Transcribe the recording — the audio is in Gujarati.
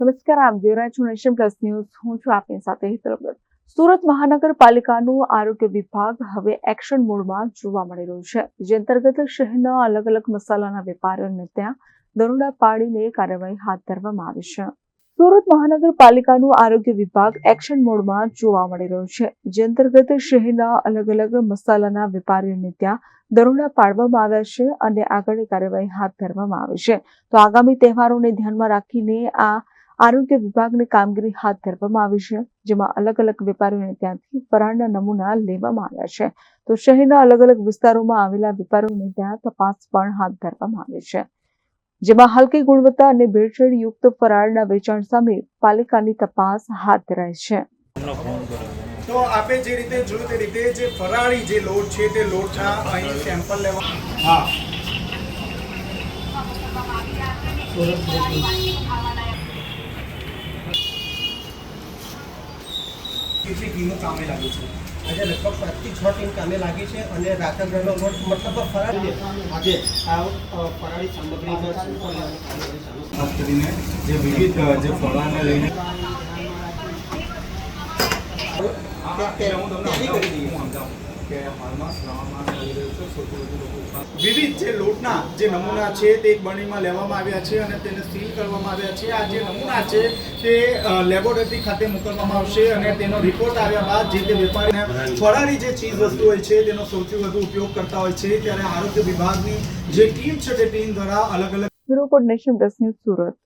નમસ્કાર, આપ જોઈ રહ્યા છો નેશન પ્લસ ન્યૂઝ. હું છું આપની સાથે હેતલ ભગત. સુરત મહાનગરપાલિકાનું આરોગ્ય વિભાગ હવે એક્શન મોડમાં જોવા મળી રહ્યું છે. જે અંતર્ગત શહેરના અલગ અલગ મસાલાના વેપારીઓને ત્યાં દરોડા પાડીને કાર્યવાહી હાથ ધરવામાં આવી છે. સુરત મહાનગરપાલિકાનું આરોગ્ય વિભાગ એક્શન મોડમાં જોવા મળી રહ્યું છે. જે અંતર્ગત શહેરના અલગ અલગ મસાલાના વેપારીઓને ત્યાં દરોડા પાડવામાં આવ્યા છે અને આગળની કાર્યવાહી હાથ ધરવામાં આવી છે. તો આગામી તહેવારોને ધ્યાનમાં રાખીને આ આરોગ્ય વિભાગની કામગીરી હાથ ધરવામાં આવી છે જેમાં અલગ અલગ વેપારીઓને ત્યાંથી ફરાળના નમૂના લેવામાં આવ્યા છે. તો શહેરના અલગ અલગ વિસ્તારોમાં આવેલા વેપારીઓને ત્યાં તપાસ પણ હાથ ધરવામાં આવી છે. જેમાં હલકી ગુણવત્તા અને ભેળસેળ યુક્ત ફરાળના વેચાણ સામે પાલિકાની તપાસ હાથ ધરાય છે. તો આપે જે રીતે જોયું તે રીતે જે ફરાળી જે લોટ છે તે લોટના અહીં સેમ્પલ લેવા હા. કેટલી ટીમો કામે લાગી છે આજે લગભગ પાંચથી છ ટીમ કામે લાગી છે અને રાત્રગ્રહનો લોટ મતલબ ફરાળી આજે આ ફરાળી સામગ્રીનો. ખાસ કરીને જે વિવિધ જે ફળાને લઈને કરી દઈએ. હું સમજાવું કે હાલમાં શ્રાવણમાં આવી રહ્યો છે સૌથી વધુ લોકો વિવિધ જે લોટના જે નમૂના છે તે એક બણીમાં લેવામાં આવ્યા છે અને તેને સીલ કરવામાં આવ્યા છે. આ જે નમૂના છે તે લેબોરેટરી ખાતે મોકલવામાં આવશે અને તેનો રિપોર્ટ આવ્યા બાદ જે તે વેપારીને ફરાળી જે ચીજ વસ્તુ હોય છે તેનો સૌથી વધુ ઉપયોગ કરતા હોય છે. ત્યારે આરોગ્ય વિભાગની જે ટીમ છે તે ટીમ દ્વારા અલગ અલગ report nation plus news Surat.